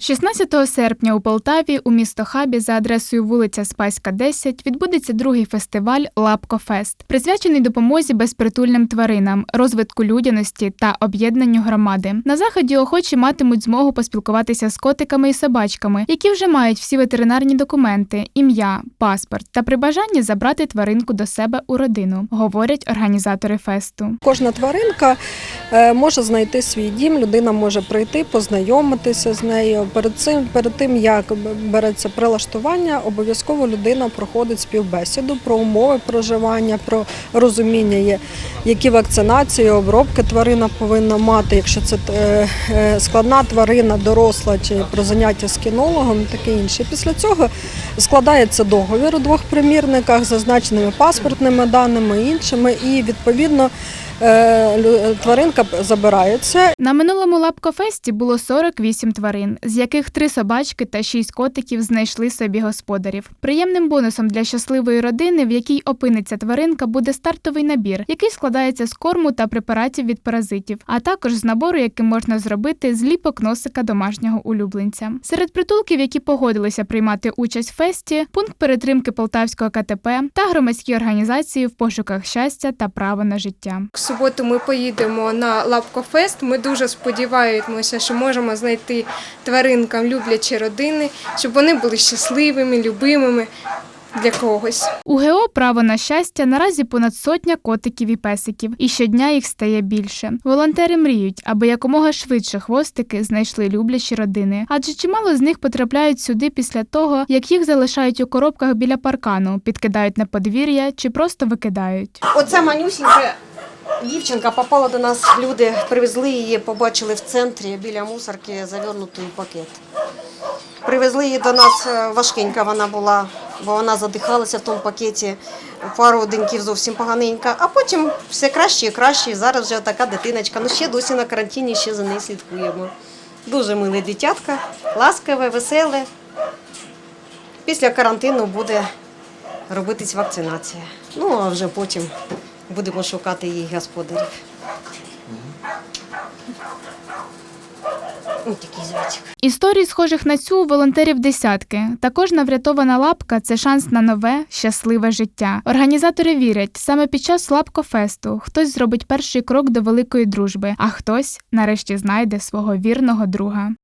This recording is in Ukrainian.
16 серпня у Полтаві у місто Хабі за адресою вулиця Спаська, 10 відбудеться другий фестиваль Лапкофест, присвячений допомозі безпритульним тваринам, розвитку людяності та об'єднанню громади. На заході охочі матимуть змогу поспілкуватися з котиками і собачками, які вже мають всі ветеринарні документи, ім'я, паспорт та при бажанні забрати тваринку до себе у родину, говорять організатори фесту. Кожна тваринка е, може знайти свій дім, людина може прийти, познайомитися з нею. Перед цим, перед тим як береться прилаштування, обов'язково людина проходить співбесіду про умови проживання, про розуміння, які вакцинації, обробки тварина повинна мати, якщо це е, е, складна тварина, доросла чи про заняття з кінологом, таке інше. Після цього складається договір у двох примірниках зазначеними паспортними даними іншими, і відповідно тваринка забирається На минулому лапкофесті було 48 тварин, з яких три собачки та шість котиків знайшли собі господарів. Приємним бонусом для щасливої родини, в якій опиниться тваринка, буде стартовий набір, який складається з корму та препаратів від паразитів, а також з набору, яким можна зробити зліпок носика домашнього улюбленця. Серед притулків, які погодилися приймати участь в фесті, пункт перетримки Полтавського КТП та громадські організації в пошуках щастя та права на життя. Суботу ми поїдемо на Лапкофест. Ми дуже сподіваємося, що можемо знайти тваринкам люблячі родини, щоб вони були щасливими, любимими для когось. У ГО право на щастя наразі понад сотня котиків і песиків, і щодня їх стає більше. Волонтери мріють, аби якомога швидше хвостики знайшли люблячі родини, адже чимало з них потрапляють сюди після того, як їх залишають у коробках біля паркану, підкидають на подвір'я чи просто викидають. Оця манюсінька дівчинка попала до нас. Люди привезли її, побачили в центрі біля мусорки завернутий пакет. Привезли її до нас е, важкенька вона була, бо вона задихалася в тому пакеті. Пару деньків зовсім поганенька, а потім все краще і краще. Зараз вже така дитиночка. Ну ще досі на карантині, ще за нею слідкуємо. Дуже миле дитятка, ласкаве, веселе. Після карантину буде робитись вакцинація. Ну а вже потім будемо шукати їй господарів. Історій, схожих на цю, у волонтерів десятки. Та кожна врятована лапка це шанс на нове, щасливе життя. Організатори вірять, саме під час лапкофесту хтось зробить перший крок до великої дружби, а хтось нарешті знайде свого вірного друга.